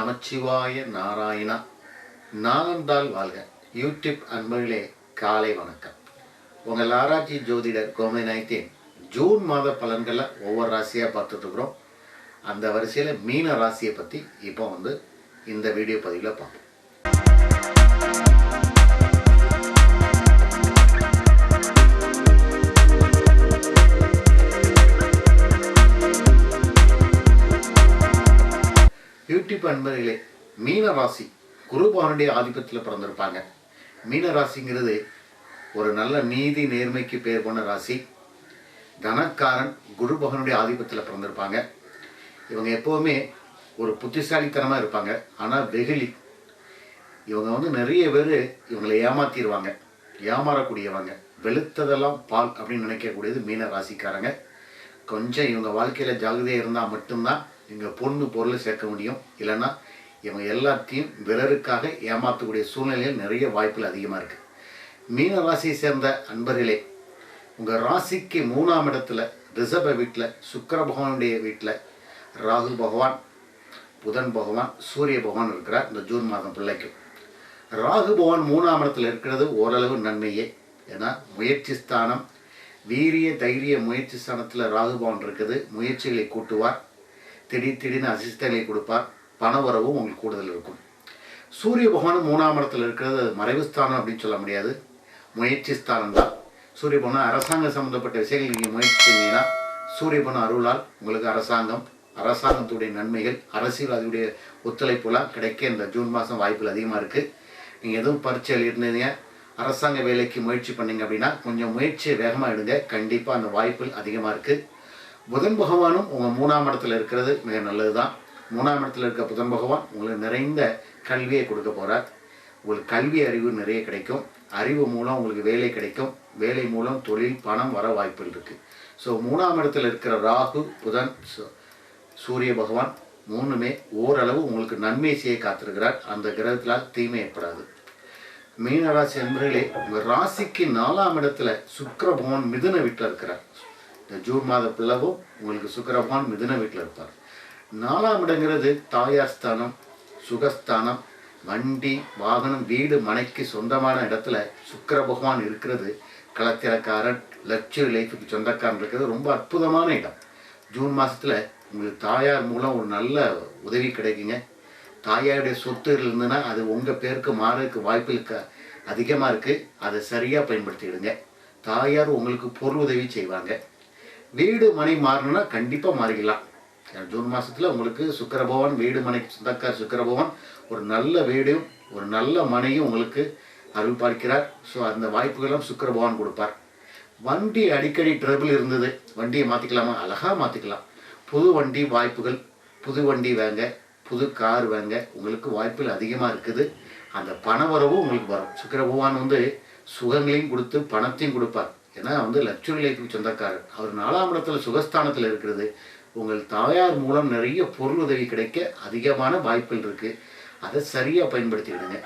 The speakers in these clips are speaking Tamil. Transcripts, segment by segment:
நமச்சிவாய நாராயணா. நாளந்தால் வாழ்க. யூடியூப் அன்பர்களே காலை வணக்கம். உங்கள் ஆராய்ச்சி ஜோதிடர் கோமதி நாயத்தின் ஜூன் மாத பலன்களை ஒவ்வொரு ராசியாக பார்த்துட்ருக்குறோம் அந்த வரிசையில் மீன ராசியை பற்றி இப்போ வந்து இந்த வீடியோ பதிவில் பார்ப்போம். குட்டி அன்பர்களே மீன ராசி குருபானுடைய ஆதிபத்தில் பிறந்திருப்பாங்க. மீன ராசிங்கிறது ஒரு நல்ல நீதி நேர்மைக்கு பேர் போன ராசி. தனக்காரன் குருபகவனுடைய ஆதிபத்தில் பிறந்திருப்பாங்க. இவங்க எப்போவுமே ஒரு புத்திசாலித்தனமாக இருப்பாங்க. ஆனால் வெகுளி. இவங்க வந்து நிறைய பேர் இவங்களை ஏமாத்திடுவாங்க ஏமாறக்கூடியவங்க. வெளுத்ததெல்லாம் பால் அப்படின்னு நினைக்கக்கூடியது மீன ராசிக்காரங்க. கொஞ்சம் இவங்க வாழ்க்கையில் ஜாகிரதையாக இருந்தால் மட்டும்தான் எங்கள் பொண்ணு பொருள் சேர்க்க முடியும். இல்லைன்னா இவங்க எல்லாத்தையும் பிறருக்காக ஏமாற்றக்கூடிய சூழ்நிலையில் நிறைய வாய்ப்புகள் அதிகமாக இருக்குது மீன ராசியை சேர்ந்த அன்பர்களே உங்கள் ராசிக்கு மூணாம் இடத்துல ரிஷப வீட்டில் சுக்கர பகவானுடைய வீட்டில் ராகு பகவான் புதன் பகவான் சூரிய பகவான் இருக்கிறார். இந்த ஜூன் மாதம் பிள்ளைக்கும் ராகு பகவான் மூணாம் இடத்துல இருக்கிறது ஓரளவு நன்மையே. ஏன்னா முயற்சி ஸ்தானம் வீரிய தைரிய முயற்சி ஸ்தானத்தில் ராகு பகவான் இருக்குது. முயற்சிகளை கூட்டுவார். திடீர் திடீர்னு அசிஸ்தங்களை கொடுப்பார். பண வரவும் உங்களுக்கு கூடுதல் இருக்கும். சூரிய பகவான் மூணாம் இடத்துல இருக்கிறது அது மறைவு ஸ்தானம் அப்படின்னு சொல்ல முடியாது. முயற்சி ஸ்தானம் தான். சூரிய பகவான் அரசாங்கம் சம்மந்தப்பட்ட விஷயங்கள் நீங்கள் முயற்சி செஞ்சீங்கன்னா சூரிய பகவான் அருளால் உங்களுக்கு அரசாங்கம் அரசாங்கத்துடைய நன்மைகள் அரசியல்வாதியுடைய ஒத்துழைப்புலாம் கிடைக்க இந்த ஜூன் மாதம் வாய்ப்புகள் அதிகமாக இருக்குது நீங்கள் எதுவும் பரீட்சை எழுதிருந்தீங்க அரசாங்க வேலைக்கு முயற்சி பண்ணீங்க அப்படின்னா கொஞ்சம் முயற்சியை வேகமாக எடுங்க. கண்டிப்பாக அந்த வாய்ப்புகள் அதிகமாக இருக்குது புதன் பகவானும் உங்கள் மூணாம் இடத்துல இருக்கிறது மிக நல்லது தான் மூணாம் இடத்துல இருக்க புதன் பகவான் உங்களுக்கு நிறைந்த கல்வியை கொடுக்க போகிறார் உங்களுக்கு கல்வி அறிவு நிறைய கிடைக்கும். அறிவு மூலம் உங்களுக்கு வேலை கிடைக்கும். வேலை மூலம் தொழில் பணம் வர வாய்ப்புகள் இருக்குது ஸோ மூணாம் இடத்துல இருக்கிற ராகு புதன் சு- சூரிய பகவான் மூணுமே ஓரளவு உங்களுக்கு நன்மை செய்ய காத்திருக்கிறார். அந்த கிரகத்தினால் தீமை ஏற்படாது. மீனராசி அன்பர்களே உங்கள் ராசிக்கு நாலாம் இடத்துல சுக்கர பகவான் மிதுன வீட்டில் இருக்கிறார். இந்த ஜூன் மாத பிள்ளவும் உங்களுக்கு சுக்கிர பகவான் மிதுன வீட்டில் இருப்பார். நாலாம் இடங்கிறது தாயார் ஸ்தானம் சுகஸ்தானம் வண்டி வாகனம் வீடு மனைக்கு சொந்தமான இடத்துல சுக்கர பகவான் இருக்கிறது. கலத்திரக்காரன் லட்சுரி லைஃபுக்கு சொந்தக்காரன் இருக்கிறது. ரொம்ப அற்புதமான இடம். ஜூன் மாதத்தில் உங்களுக்கு தாயார் மூலம் ஒரு நல்ல உதவி கிடைக்குங்க. தாயாருடைய சொத்து இருந்ததுன்னா அது உங்கள் பேருக்கு மாறதுக்கு வாய்ப்பு இருக்க. அதிகமாக இருக்குது அதை சரியாக பயன்படுத்திடுங்க தாயார் உங்களுக்கு பொருள் உதவி செய்வாங்க. வீடு மனை மாறணும்னா கண்டிப்பாக மாறிக்கலாம். ஜூன் மாதத்தில் உங்களுக்கு சுக்கரபவன் வீடு மனைக்கு சொந்தக்கார் சுக்கரபவன் ஒரு நல்ல வீடும் ஒரு நல்ல மனையும் உங்களுக்கு அருள் பார்க்கிறார். ஸோ அந்த வாய்ப்புகளும் சுக்கரபவான் கொடுப்பார். வண்டி அடிக்கடி ட்ரபிள் இருந்தது. வண்டியை மாற்றிக்கலாமா அழகாக மாற்றிக்கலாம் புது வண்டி வாய்ப்புகள் புது வண்டி வாங்க புது கார் வாங்க உங்களுக்கு வாய்ப்புகள் அதிகமாக இருக்குது. அந்த பண வரவும் உங்களுக்கு வரும். சுக்கிர பகவான் வந்து சுகங்களையும் கொடுத்து பணத்தையும் கொடுப்பார். ஏன்னா வந்து லட்சுமி லைஃபுக்கு சொந்தக்காரர். அவர் நாலாம் இடத்துல சுகஸ்தானத்தில் இருக்கிறது. உங்கள் தாயார் மூலம் நிறைய பொருள் உதவி கிடைக்க அதிகமான வாய்ப்புகள் இருக்குது அதை சரியாக பயன்படுத்திக்கிடுங்க.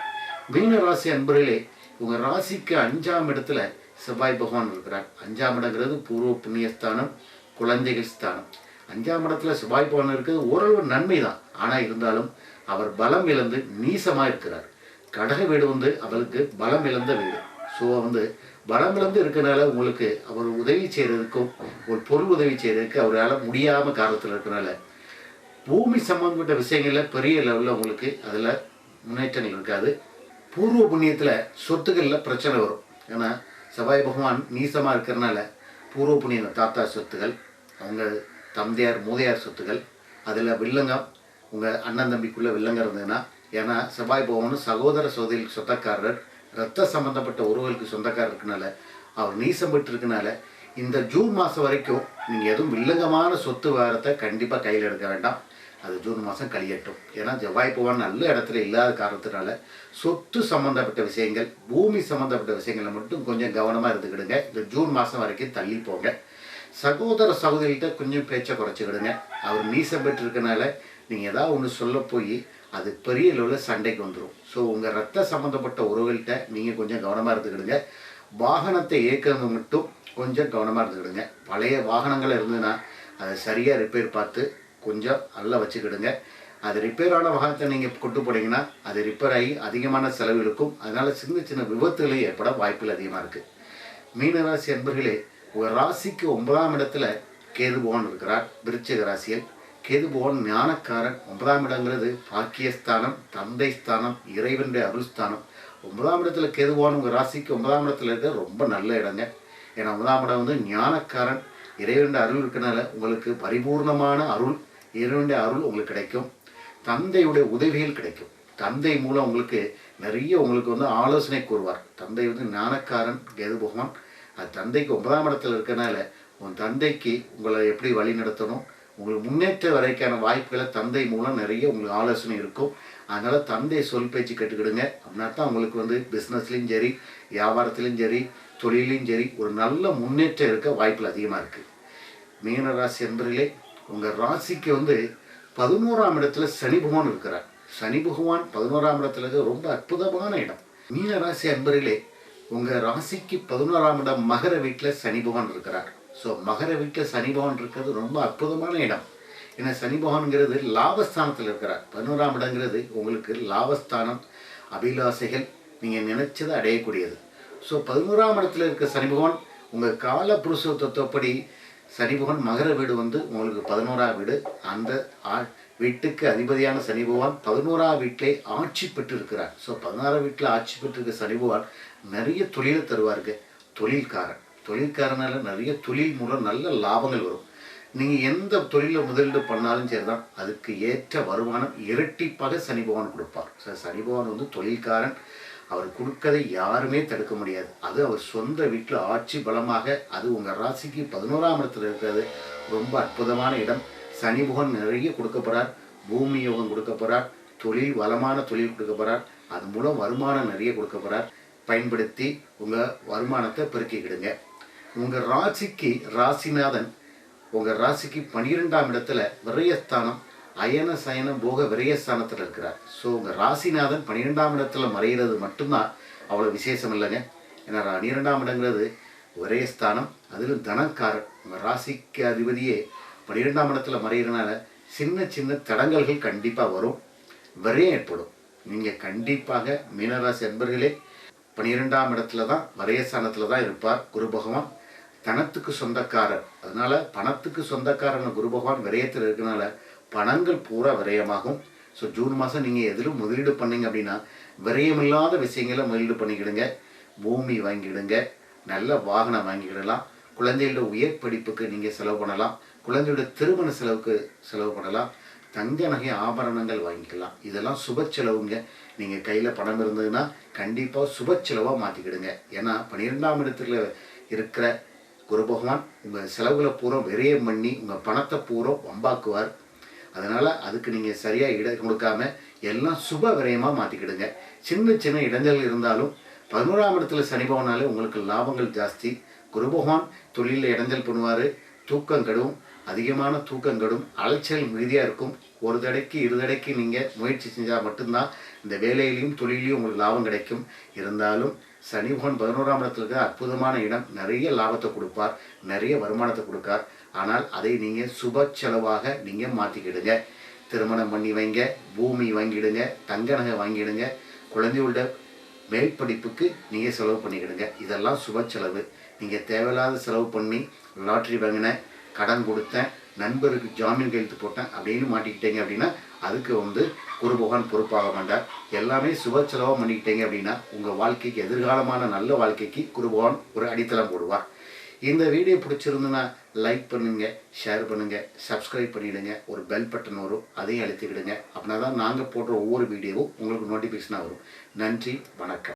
மீன ராசி அன்பர்களே உங்கள் ராசிக்கு அஞ்சாம் இடத்துல செவ்வாய் பகவான் இருக்கிறார். அஞ்சாம் இடங்கிறது பூர்வ புண்ணியஸ்தானம் குழந்தைகள் ஸ்தானம். அஞ்சாம் இடத்துல செவ்வாய் பகவான் இருக்கிறது ஓரளவு நன்மை தான் ஆனால் இருந்தாலும் அவர் பலம் இழந்து நீசமாக இருக்கிறார். கடக வீடு வந்து அவருக்கு பலம் இழந்த வீடு. ஸோ வந்து பலம் இருக்கிறனால உங்களுக்கு அவர் உதவி செய்கிறதுக்கும் ஒரு பொருள் உதவி செய்கிறதுக்கு அவரால் முடியாமல் காரணத்தில் இருக்கிறனால பூமி சம்பந்தப்பட்ட விஷயங்களில் பெரிய லெவலில் உங்களுக்கு அதில் முன்னேற்றங்கள் இருக்காது. பூர்வ புண்ணியத்தில் சொத்துக்களில் பிரச்சனை வரும். ஏன்னா செவ்வாய் பகவான் நீசமாக இருக்கிறனால பூர்வ புண்ணியம் தாத்தா சொத்துகள் அவங்க தந்தையார் மூதையார் சொத்துகள் அதில் வில்லங்கம் உங்கள் அண்ணன் தம்பிக்குள்ளே வில்லங்கம் இருந்ததுன்னா ஏன்னா செவ்வாய் பகவானும் சகோதர சகோதரிக்கு சொந்தக்காரர் ரத்த சம்பந்தப்பட்ட உறவுகளுக்கு சொந்தக்காரர் இருக்கனால அவர் நீசம் பெற்றுருக்கனால இந்த ஜூன் மாதம் வரைக்கும் நீங்கள் எதுவும் வில்லங்கமான சொத்து வாரத்தை கண்டிப்பாக கையில் எடுக்க வேண்டாம். அது ஜூன் மாதம் கழியட்டும் ஏன்னா செவ்வாய் பகவான் நல்ல இடத்துல இல்லாத காரணத்தினால சொத்து சம்மந்தப்பட்ட விஷயங்கள் பூமி சம்மந்தப்பட்ட விஷயங்களை மட்டும் கொஞ்சம் கவனமாக இருந்துக்கிடுங்க. இந்த ஜூன் மாதம் வரைக்கும் தள்ளி போங்க. சகோதர சகோதரிகிட்ட கொஞ்சம் பேச்சை குறைச்சிக்கிடுங்க. அவர் நீசம் பெற்றிருக்கனால நீங்கள் ஏதாவது ஒன்று சொல்ல போய் அது பெரிய லெவலில் சண்டைக்கு வந்துடும் ஸோ உங்கள் ரத்த சம்மந்தப்பட்ட உறவுகள்கிட்ட நீங்கள் கொஞ்சம் கவனமாக இருந்துக்கிடுங்க. வாகனத்தை இயக்கிறது மட்டும் கொஞ்சம் கவனமாக இருந்துக்கிடுங்க. பழைய வாகனங்கள் இருந்ததுன்னா அதை சரியாக ரிப்பேர் பார்த்து கொஞ்சம் நல்லா வச்சுக்கிடுங்க. அது ரிப்பேரான வாகனத்தை நீங்கள் கொண்டு போனீங்கன்னா அது ரிப்பேர் ஆகி அதிகமான செலவு இருக்கும் அதனால் சின்ன சின்ன விபத்துகளை ஏற்பட வாய்ப்புகள் அதிகமாக இருக்குது மீனராசி அன்பர்களே ஒரு ராசிக்கு ஒன்பதாம் இடத்துல கேது பகவான் இருக்கிறார் விருச்சிக ராசியில். கேது ஞானக்காரன் ஒன்பதாம் இடங்கிறது பாக்கியஸ்தானம் தந்தை ஸ்தானம் இறைவனுடைய அருள்ஸ்தானம். ஒன்பதாம் இடத்துல கேது உங்கள் ராசிக்கு ஒன்பதாம் இடத்துல இருக்க ரொம்ப நல்ல இடங்க. ஏன்னா ஒன்பதாம் இடம் வந்து ஞானக்காரன் இறைவனுடைய அருள் இருக்கனால உங்களுக்கு பரிபூர்ணமான அருள் இறைவனுடைய அருள் உங்களுக்கு கிடைக்கும். தந்தையுடைய உதவிகள் கிடைக்கும். தந்தை மூலம் உங்களுக்கு நிறைய உங்களுக்கு வந்து ஆலோசனை கூறுவார். தந்தை வந்து ஞானக்காரன் கேது பகவான் அது தந்தைக்கு ஒன்பதாம் இடத்துல இருக்கனால உன் தந்தைக்கு உங்களை எப்படி வழி நடத்தணும்? உங்களுக்கு முன்னேற்ற வரைக்கான வாய்ப்புகளை தந்தை மூலம் நிறைய உங்களுக்கு ஆலோசனை இருக்கும். அதனால் தந்தை சொல் பேச்சு கேட்டுக்கிடுங்க. அப்படின்னா தான் உங்களுக்கு வந்து பிஸ்னஸ்லேயும் சரி வியாபாரத்துலேயும் சரி தொழிலையும் சரி ஒரு நல்ல முன்னேற்றம் இருக்க வாய்ப்புகள் அதிகமாக இருக்குது மீனராசி என்பர்களே உங்கள் ராசிக்கு வந்து பதினோராம் இடத்துல சனி பகவான் இருக்கிறார். சனி பகவான் பதினோராம் இடத்துல ரொம்ப அற்புதமான இடம். மீன ராசி உங்கள் ராசிக்கு பதினோராம் இடம் மகர வீட்டில் சனி பகவான் இருக்கிறார். ஸோ மகர வீட்டில் சனி பகவான் இருக்கிறது ரொம்ப அற்புதமான இடம். ஏன்னா சனி பகவான்ங்கிறது லாபஸ்தானத்தில் இருக்கிறார். பதினோராம் இடங்கிறது உங்களுக்கு லாபஸ்தானம் அபிலாசைகள் நீங்கள் நினச்சதை அடையக்கூடியது. ஸோ பதினோராம் இடத்துல இருக்க சனி பகவான் உங்கள் கால புருஷ தத்துவப்படி சனி பகவான் மகர வீடு வந்து உங்களுக்கு பதினோராம் வீடு. அந்த ஆ- வீட்டுக்கு அதிபதியான சனி பகவான் பதினோராம் வீட்டிலே ஆட்சி பெற்று இருக்கிறார் ஸோ பதினாறாம் வீட்டில் ஆட்சி பெற்றிருக்க சனி பகவான் நிறைய தொழிலை தருவாருங்க. தொழில்காரன். தொழில்காரனால நிறைய தொழில் மூலம் நல்ல லாபங்கள் வரும். நீங்கள் எந்த தொழிலில் முதலீடு பண்ணாலும் சரி தான் அதுக்கு ஏற்ற வருமானம் இரட்டிப்பாக சனி பகவான் கொடுப்பார். ஸோ சனி பகவான் வந்து தொழில்காரன். அவர் கொடுக்கதை யாருமே தடுக்க முடியாது. அது அவர் சொந்த வீட்டில் ஆட்சி பலமாக அது உங்கள் ராசிக்கு பதினோராம் இடத்துல இருக்கிறது. ரொம்ப அற்புதமான இடம். சனி பகவான் நிறைய கொடுக்க போறார் பூமி யோகம் கொடுக்க தொழில் வளமான தொழில் கொடுக்க அது மூலம் வருமானம் நிறைய கொடுக்க பயன்படுத்தி உங்கள் வருமானத்தை பெருக்கிக்கிடுங்க. உங்கள் ராசிக்கு ராசிநாதன் உங்கள் ராசிக்கு பன்னிரெண்டாம் இடத்துல விரயஸ்தானம் அயன சயன போக விரயஸ்தானத்தில் இருக்கிறார். ஸோ உங்கள் ராசிநாதன் பன்னிரெண்டாம் இடத்துல மறைகிறது மட்டும்தான் அவ்வளோ விசேஷம் இல்லைங்க. ஏன்னா பன்னிரெண்டாம் இடங்கிறது விரயஸ்தானம் அதிலும் தனக்காரன் உங்கள் ராசிக்கு அதிபதியே பன்னிரெண்டாம் இடத்துல மறைகிறனால சின்ன சின்ன தடங்கல்கள் கண்டிப்பாக வரும். விரயம் ஏற்படும். நீங்கள் கண்டிப்பாக மீனராசி அன்பர்களே பன்னிரெண்டாம் இடத்துல தான் வரையஸ்தானத்தில் தான் இருப்பார் குரு பகவான். தனத்துக்கு சொந்தக்காரர். அதனால பணத்துக்கு சொந்தக்காரன் குரு பகவான் விரயத்தில் இருக்கிறனால பணங்கள் பூரா விரயமாகும். ஸோ ஜூன் மாதம் நீங்கள் எதிலும் முதலீடு பண்ணீங்க அப்படின்னா விரயமில்லாத விஷயங்களை முதலீடு பண்ணிக்கிடுங்க. பூமி வாங்கிடுங்க. நல்ல வாகனம் வாங்கிக்கிடலாம். குழந்தைகளோட உயர் படிப்புக்கு நீங்கள் செலவு பண்ணலாம். குழந்தையோட திருமண செலவுக்கு செலவு பண்ணலாம். தங்க நகை ஆபரணங்கள் வாங்கிக்கலாம். இதெல்லாம் சுப செலவுங்க. நீங்கள் கையில் பணம் இருந்ததுன்னா கண்டிப்பாக சுப செலவாக மாற்றிக்கிடுங்க ஏன்னா பன்னிரெண்டாம் இடத்துல இருக்கிற குரு பகவான் உங்கள் செலவுகளை பூரா விரயம் பண்ணி உங்கள் பணத்தை பூரா வம்பாக்குவார். அதனால் அதுக்கு நீங்கள் சரியாக இட கொடுக்காம எல்லாம் சுப விரயமாக மாற்றிக்கிடுங்க சின்ன சின்ன இடைஞ்சல் இருந்தாலும் பதினோராம் இடத்துல சனி பகவானாலே உங்களுக்கு லாபங்கள் ஜாஸ்தி. குரு பகவான் தொழிலில் இடைஞ்சல் பண்ணுவார். தூக்கம் கெடும். அதிகமான தூக்கம் கெடும் அலைச்சல் மிகுதியாக இருக்கும். ஒரு தடைக்கு இரு தடைக்கு நீங்கள் முயற்சி செஞ்சால் மட்டும்தான் இந்த வேலையிலையும் தொழிலையும் உங்களுக்கு லாபம் கிடைக்கும். இருந்தாலும் சனி பகவான் பதினோராம் இடத்துல இருக்கிற அற்புதமான இடம். நிறைய லாபத்தை கொடுப்பார். நிறைய வருமானத்தை கொடுக்கார். ஆனால் அதை நீங்கள் சுப செலவாக நீங்கள் மாற்றிக்கிடுங்க திருமணம் பண்ணி வைங்க பூமி வாங்கிடுங்க தங்க நகை வாங்கிடுங்க குழந்தையோட மேல் படிப்புக்கு நீங்கள் செலவு பண்ணிக்கிடுங்க. இதெல்லாம் சுப செலவு. நீங்கள் தேவையில்லாத செலவு பண்ணி லாட்ரி வாங்கினேன் கடன் கொடுத்தேன் நண்பருக்கு ஜாமீன் கையெழுத்து போட்டேன் அப்படின்னு மாட்டிக்கிட்டீங்க அப்படின்னா அதுக்கு வந்து குரு பகவான் பொறுப்பாக மாட்டார். எல்லாமே சுப செலவாக பண்ணிக்கிட்டீங்க அப்படின்னா உங்கள் வாழ்க்கைக்கு எதிர்காலமான நல்ல வாழ்க்கைக்கு குரு பகவான் ஒரு அடித்தளம் போடுவார். இந்த வீடியோ பிடிச்சிருந்துன்னா லைக் பண்ணுங்கள் ஷேர் பண்ணுங்கள் சப்ஸ்கிரைப் பண்ணிவிடுங்க ஒரு பெல் பட்டன் வரும் அதையும் அழுத்திக்கிடுங்க. அப்படின்னா தான் நாங்கள் போடுற ஒவ்வொரு வீடியோவும் உங்களுக்கு நோட்டிஃபிகேஷனாக வரும். நன்றி வணக்கம்.